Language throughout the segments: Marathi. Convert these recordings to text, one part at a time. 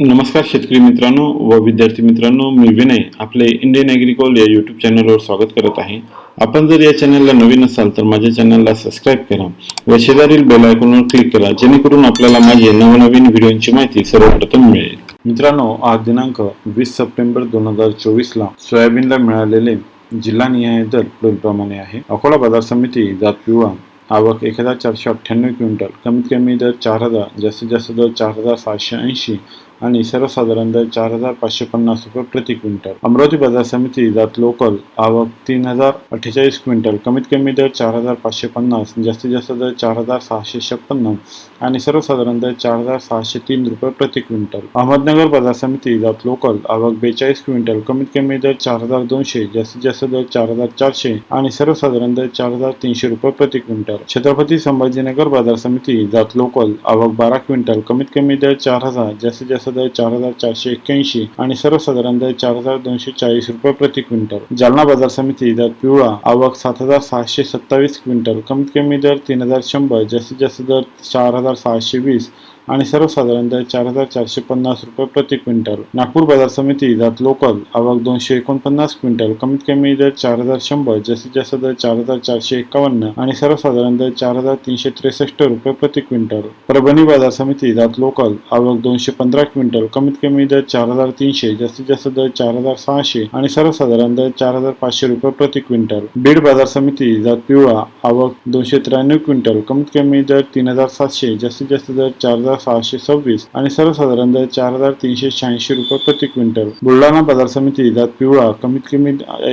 नमस्कार शेतकरी मित्रांनो व विद्यार्थी मित्रांनो मी विनय आपले इंडियन ॲग्रिकॉल या यूट्यूब चॅनलवर स्वागत करत आहे. आपण जर या चॅनलला नवीन असाल तर माझ्या चॅनलला सबस्क्राईब करा व शेजारील बेल आयकॉनवर क्लिक करा जेणेकरून आपल्याला माझे नवनवीन व्हिडिओची माहिती सर्वप्रथम मिळेल. मित्रांनो आज दिनांक वीस सप्टेंबर दोन हजार चोवीसला सोयाबीनला मिळालेले जिल्हानिहाय दर पुढीलप्रमाणे आहे. अकोला बाजार समिती जात पिवळा आवक एक हजार चारशे अठ्ठ्याण्णव क्विंटल कमीत कमी दर चार हजार जास्तीत जास्त दर चार हजार सहाशे ऐंशी आणि सर्वसाधारण दर चार हजार पाचशे पन्नास रुपये प्रति क्विंटल. अमरावती बाजार समिती जात लोकल आवक तीन हजार अठ्ठेचाळीस क्विंटल. कमीत कमी दर चार हजार पाचशे पन्नास जास्तीत जास्त दर चार हजार सहाशे छप्पन्न आणि सर्वसाधारण दर चार हजार सहाशे तीन रुपये प्रति क्विंटल. अहमदनगर बाजार समिती जात लोकल आवक बेचाळीस क्विंटल. कमीत कमी दर चार हजार दोनशे जास्तीत जास्त दर चार हजार चारशे आणि सर्वसाधारण दर चार हजार तीनशे रुपये प्रति क्विंटल. छत्रपती संभाजीनगर बाजार समिती जात लोकल आवक बारा क्विंटल. कमीत कमी दर चार हजार जास्तीत जास्त दर चार हजार चारशे एक्क्याऐंशी आणि सर्वसाधारण दर चार हजार दोनशे चाळीस रुपये प्रति क्विंटल. जालना बाजार समिती दर पिवळा आवक सात हजार सहाशे सत्तावीस क्विंटल. कमीत कमी दर तीन हजार शंभर जास्तीत जास्त दर चार हजार सहाशे वीस. आणि सर्वसाधारण दर चार हजार चारशे पन्नास रुपये प्रति क्विंटल. नागपूर बाजार समिती जात लोकल. आवक दोनशे एकोणपन्नास क्विंटल. कमीत कमी दर चार हजार शंभर जास्तीत जास्त दर चार हजार चारशे एकावन्न आणि सर्वसाधारण दर चार हजार तीनशे त्रेसष्ट रुपये प्रति क्विंटल. परभणी बाजार समिती जात लोकल. आवक दोनशे पंधरा क्विंटल. कमीत कमी दर चार हजार तीनशे जास्तीत जास्त दर चार हजार सहाशे आणि सर्वसाधारण दर चार हजार पाचशे रुपये प्रति क्विंटल. बीड बाजार समिती जात पिवळा. आवक दोनशे त्र्याण्णव क्विंटल. कमीत कमी दर तीन हजार सातशे जास्तीत जास्त दर चार हजार सहाशे सव्वीस आणि सर्वसाधारण दर चार हजार तीनशे शहाऐंशी रुपये प्रति क्विंटल. बुलढाणा बाजार समिती जात पिवळा कमीत कमी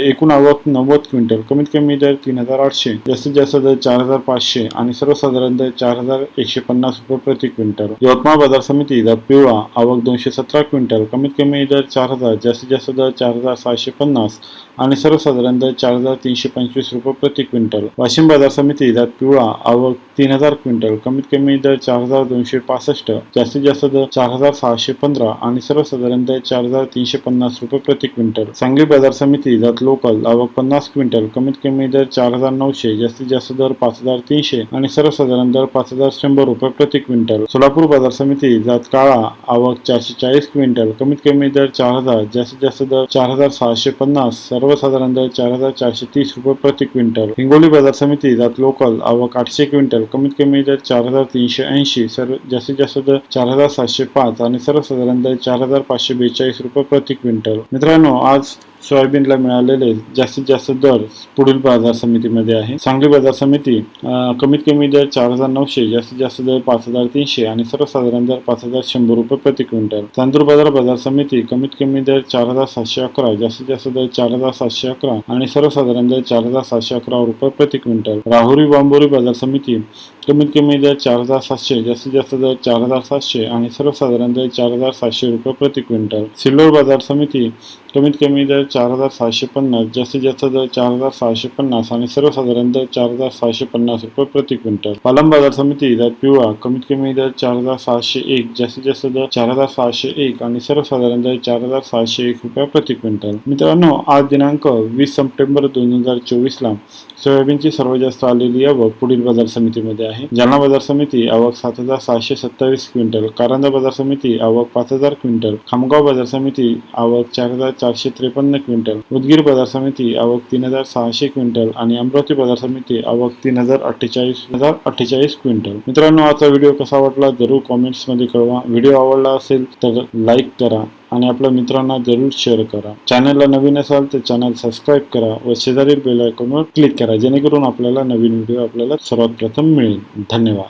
एकूण आवक नव्वद क्विंटल कमीत कमी दर तीन हजार आठशे जास्तीत जास्त दर चार हजार पाचशे आणि सर्वसाधारण दर चार हजार एकशे पन्नास रुपये प्रति क्विंटल. यवतमाळ बाजार समिती जात पिवळा आवक दोनशे सतरा क्विंटल कमीत कमी दर चार हजार जास्तीत जास्त दर चार हजार सहाशे पन्नास आणि सर्वसाधारण दर चार हजार तीनशे पंचवीस रुपये प्रति क्विंटल. वाशिम बाजार समिती जात पिवळा आवक तीन हजार क्विंटल कमीत कमी दर चार हजार दोनशे पासष्ट जास्तीत जास्त दर चार हजार सहाशे पंधरा आणि सर्वसाधारण दर चार हजार तीनशे पन्नास रुपये प्रति क्विंटल. सांगली बाजार समिती जात लोकल आवक पन्नास क्विंटल कमीत कमी दर चार हजार नऊशे जास्तीत जास्त दर पाच हजार तीनशे आणि सर्वसाधारण दर पाच हजार शंभर रुपये प्रति क्विंटल. सोलापूर बाजार समिती जात काळा आवक चारशे चाळीस क्विंटल कमीत कमी दर चार हजार जास्तीत जास्त दर चार हजार सहाशे पन्नास सर्वसाधारण दर चार हजार चारशे तीस रुपये प्रति क्विंटल. हिंगोली बाजार समिती जात लोकल आवक आठशे क्विंटल कमीत कमी दर चार हजार तीनशे ऐंशी सर्व जास्तीत जास्त दर चार हजार सातशे पाच आणि सर्वसाधारण दर चार हजार पाचशे बेचाळीस रुपये प्रति क्विंटल. मित्रांनो आज सोयाबीनला मिळालेले जास्तीत जास्त दर पुढील बाजार समितीमध्ये आहे. सांगली बाजार समिती कमीत कमी दर चार हजार नऊशे जास्तीत जास्त दर पाच हजार तीनशे आणि सर्वसाधारण दर पाच हजार शंभर रुपये प्रति क्विंटल. चांदूर बाजार बाजार समिती कमीत कमी दर चार हजार सातशे अकरा जास्तीत जास्त दर चार हजार सातशे अकरा आणि सर्वसाधारण दर चार हजार सातशे अकरा रुपये प्रति क्विंटल. राहुरी बांबोरी बाजार समिती कमीत कमी दर चार हजार सातशे जास्तीत जास्त दर चार हजार सातशे आणि सर्वसाधारण दर चार हजार सातशे रुपये प्रति क्विंटल. सिल्लोड बाजार समिती कमीत कमी दर चार हजार सहाशे पन्नास जास्तीत जास्त दर चार हजार सहाशे पन्नास आणि सर्वसाधारण दर चार हजार सहाशे पन्नास रुपये प्रति क्विंटल. पालम बाजार समिती दर पिवळा कमीत कमी दर चार हजार सहाशे एक जास्तीत जास्त दर चार हजार सहाशे एक आणि सर्वसाधारण दर चार हजार सहाशे एक रुपये प्रति क्विंटल. मित्रांनो आज दिनांक वीस सप्टेंबर दोन हजार चोवीसला सोयाबीनची सर्वात जास्त आलेली आवक पुढील बाजार समितीमध्ये आहे. आहे. जालना बाजार समिती आवक सात हजार सहाशे सत्तावीस क्विंटल कारंजा बाजार समिती आवक पाच हजार क्विंटल खामगाव बाजार समिती आवक चार हजार चारशे त्रेपन्न क्विंटल उदगीर बाजार समिती आवक तीन हजार सहाशे क्विंटल आणि अमरावती बाजार समिती आवक तीन हजार अठ्ठेचाळीस हजार अठ्ठेचाळीस क्विंटल. मित्रांनो आजचा व्हिडिओ कसा वाटला? जरूर कॉमेंट्समध्ये कळवा. व्हिडिओ आवडला असेल तर लाईक करा. आणि आपल्या मित्रांना जरूर शेअर करा. चॅनलला नवीन असाल तर चॅनल सबस्क्राईब करा व शेजारील बेल आयकॉनवर क्लिक करा जेणेकरून आपल्याला नवीन व्हिडिओ आपल्याला सर्वात प्रथम मिळेल. धन्यवाद.